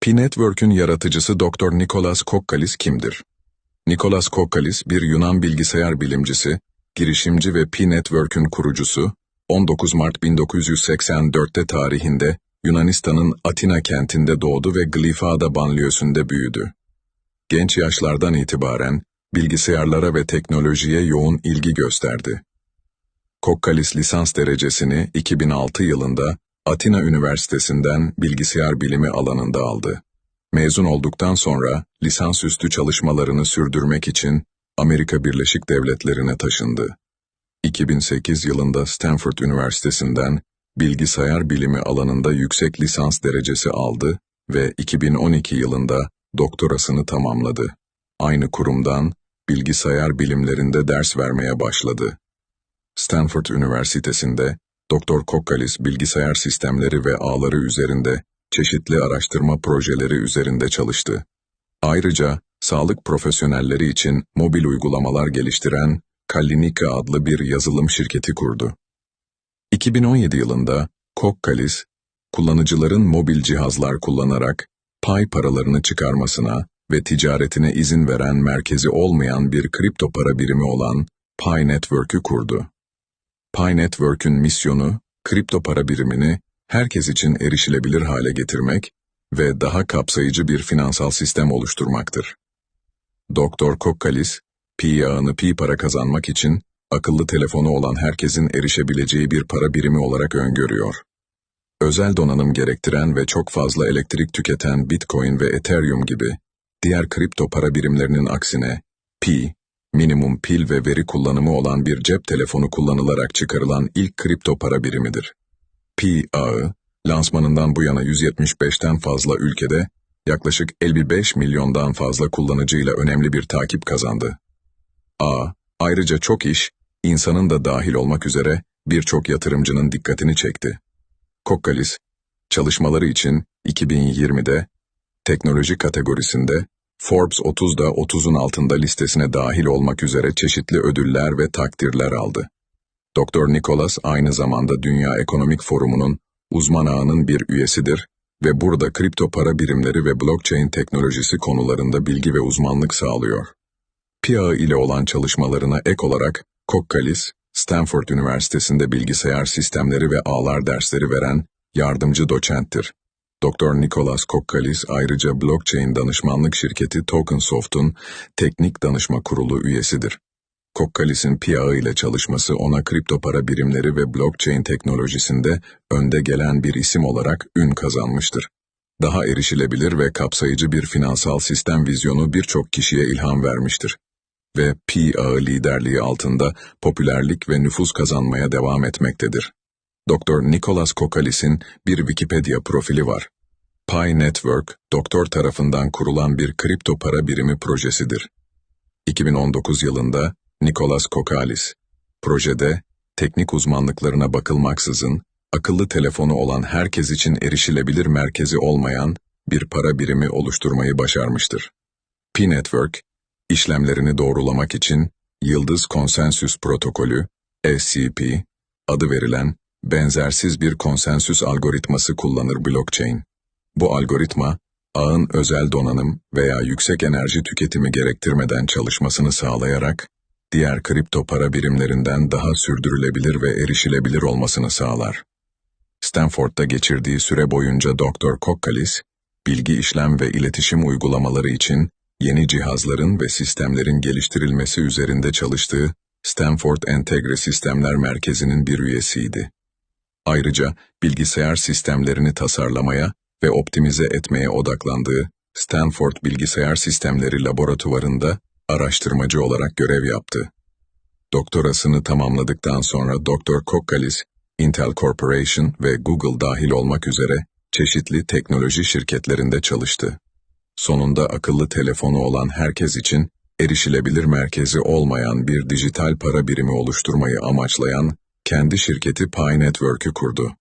P-Network'ün yaratıcısı Dr. Nikolas Kokkalis kimdir? Nikolas Kokkalis bir Yunan bilgisayar bilimcisi, girişimci ve P-Network'ün kurucusu, 19 Mart 1984'te tarihinde Yunanistan'ın Atina kentinde doğdu ve Glifada banliyösünde büyüdü. Genç yaşlardan itibaren bilgisayarlara ve teknolojiye yoğun ilgi gösterdi. Kokkalis lisans derecesini 2006 yılında Atina Üniversitesi'nden bilgisayar bilimi alanında aldı. Mezun olduktan sonra lisansüstü çalışmalarını sürdürmek için Amerika Birleşik Devletleri'ne taşındı. 2008 yılında Stanford Üniversitesi'nden bilgisayar bilimi alanında yüksek lisans derecesi aldı ve 2012 yılında doktorasını tamamladı. Aynı kurumdan bilgisayar bilimlerinde ders vermeye başladı. Stanford Üniversitesi'nde Dr. Kokkalis bilgisayar sistemleri ve ağları üzerinde çeşitli araştırma projeleri üzerinde çalıştı. Ayrıca sağlık profesyonelleri için mobil uygulamalar geliştiren Kallinika adlı bir yazılım şirketi kurdu. 2017 yılında Kokkalis, kullanıcıların mobil cihazlar kullanarak pay paralarını çıkarmasına ve ticaretine izin veren merkezi olmayan bir kripto para birimi olan Pi Network'ü kurdu. Pi Network'ün misyonu, kripto para birimini herkes için erişilebilir hale getirmek ve daha kapsayıcı bir finansal sistem oluşturmaktır. Dr. Kokkalis, pi yağını pi para kazanmak için akıllı telefonu olan herkesin erişebileceği bir para birimi olarak öngörüyor. Özel donanım gerektiren ve çok fazla elektrik tüketen Bitcoin ve Ethereum gibi diğer kripto para birimlerinin aksine pi, minimum pil ve veri kullanımı olan bir cep telefonu kullanılarak çıkarılan ilk kripto para birimidir. Pi ağı, lansmanından bu yana 175'ten fazla ülkede yaklaşık 55 milyondan fazla kullanıcıyla önemli bir takip kazandı. A, ayrıca çok iş, insanın da dahil olmak üzere birçok yatırımcının dikkatini çekti. Kokkalis, çalışmaları için 2020'de teknoloji kategorisinde Forbes 30'da 30'un altında listesine dahil olmak üzere çeşitli ödüller ve takdirler aldı. Dr. Nicholas aynı zamanda Dünya Ekonomik Forumu'nun uzman ağının bir üyesidir ve burada kripto para birimleri ve blockchain teknolojisi konularında bilgi ve uzmanlık sağlıyor. PIA ile olan çalışmalarına ek olarak Kokkalis, Stanford Üniversitesi'nde bilgisayar sistemleri ve ağlar dersleri veren yardımcı doçenttir. Dr. Nicholas Kokkalis ayrıca blockchain danışmanlık şirketi Tokensoft'un teknik danışma kurulu üyesidir. Kokkalis'in PIA ile çalışması ona kripto para birimleri ve blockchain teknolojisinde önde gelen bir isim olarak ün kazanmıştır. Daha erişilebilir ve kapsayıcı bir finansal sistem vizyonu birçok kişiye ilham vermiştir. Ve PIA liderliği altında popülerlik ve nüfuz kazanmaya devam etmektedir. Dr. Nicholas Kokalis'in bir Wikipedia profili var. Pi Network, doktor tarafından kurulan bir kripto para birimi projesidir. 2019 yılında Nicholas Kokalis, projede teknik uzmanlıklarına bakılmaksızın akıllı telefonu olan herkes için erişilebilir merkezi olmayan bir para birimi oluşturmayı başarmıştır. Pi Network, işlemlerini doğrulamak için Yıldız Konsensüs Protokolü, SCP, adı verilen benzersiz bir konsensüs algoritması kullanır blockchain. Bu algoritma, ağın özel donanım veya yüksek enerji tüketimi gerektirmeden çalışmasını sağlayarak, diğer kripto para birimlerinden daha sürdürülebilir ve erişilebilir olmasını sağlar. Stanford'da geçirdiği süre boyunca Dr. Kokkalis, bilgi işlem ve iletişim uygulamaları için yeni cihazların ve sistemlerin geliştirilmesi üzerinde çalıştığı Stanford Entegre Sistemler Merkezi'nin bir üyesiydi. Ayrıca bilgisayar sistemlerini tasarlamaya ve optimize etmeye odaklandığı Stanford Bilgisayar Sistemleri Laboratuvarında araştırmacı olarak görev yaptı. Doktorasını tamamladıktan sonra Dr. Kokkalis, Intel Corporation ve Google dahil olmak üzere çeşitli teknoloji şirketlerinde çalıştı. Sonunda akıllı telefonu olan herkes için erişilebilir merkezi olmayan bir dijital para birimi oluşturmayı amaçlayan kendi şirketi Pi Network'ü kurdu.